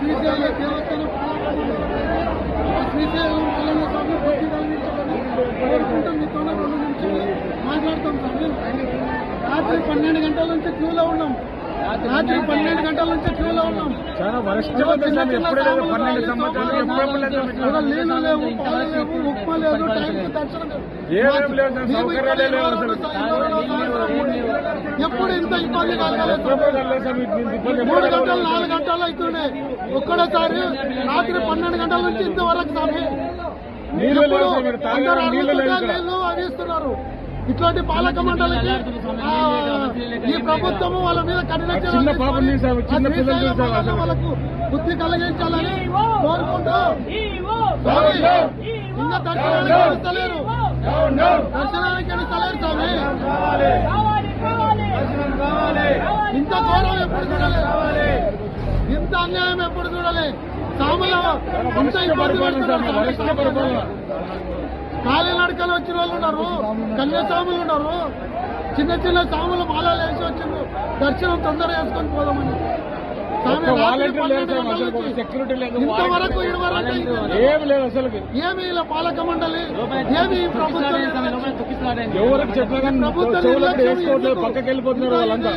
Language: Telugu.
పాలకమండ శ్రీశైల శ్రీశైలం మల్లన్న స్వామి భక్తి కలిగించాలని కోరుకుంటూ మీతోనే రెండు నిమిషాలు మాట్లాడతాం స్వామి రాత్రి పన్నెండు గంటల నుంచి క్యూలో ఉన్నాం. రాత్రి పన్నెండు గంటల నుంచి క్యూలో ఉన్నాం. చాలా లేదు ఎప్పుడు నీళ్ళు లేవు పాలు లేవు ఉప్మా లేదు టైంకి దర్శనం ఇంత ఇబ్బంది కలగలేదు. మూడు గంటలు. నాలుగు గంటలు అవుతుండే. ఒక్కడేసారి రాత్రి పన్నెండు గంటల నుంచి ఇంతవరకు తాగడానికి అందరూ. నీళ్ళు అందిస్తున్నారు ఇట్లాంటి పాలక మండలికి ఈ ప్రభుత్వం వాళ్ళ మీద కఠిన. వాళ్ళకు బుద్ధి కలిగించాలని కోరుకుంటూ స్వామి, ఇంకా దర్శనానికి ఎడుస్తలేరు దర్శనానికి ఎడుస్తలేరు స్వామి. ఇంత ఘోరం ఎప్పుడు చూడలే ఇంత అన్యాయం ఎప్పుడు చూడలే. సామల ఇంత ఇబ్బంది పెడుతున్నారు. వరస్ట్ పరిపాలన. కాలి నడకలు వచ్చిన వాళ్ళు ఉన్నారు. కన్యాస్వాములు ఉన్నారు. చిన్న చిన్న సాములు మాలలు వేసి వచ్చిండ్రు. దర్శనం తొందరగా వేసుకొని పోదామని. ఇంతవరకు ఏమి ఇలా పాలక మండలి ఏమి ప్రభుత్వం ఎవరికి చెప్పినా ప్రభుత్వం? పక్కకి వెళ్ళిపోతున్నారు వాళ్ళంతా.